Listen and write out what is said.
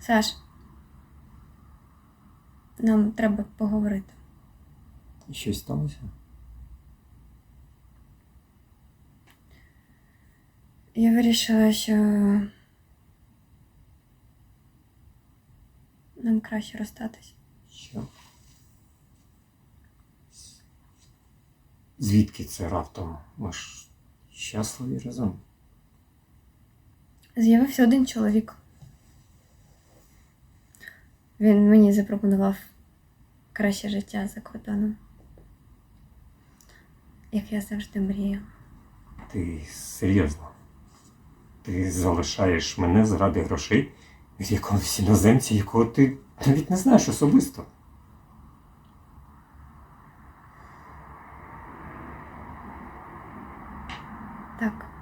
Саш, нам треба поговорити. Щось сталося? Я вирішила, що нам краще розстатись. Що? Звідки це раптом? Ми ж щасливі разом. З'явився один чоловік. Він мені запропонував краще життя за кордоном. Як я завжди мріяла. Ти серйозно? Ти залишаєш мене заради грошей від якогось іноземця, якого ти навіть не знаєш особисто. Так.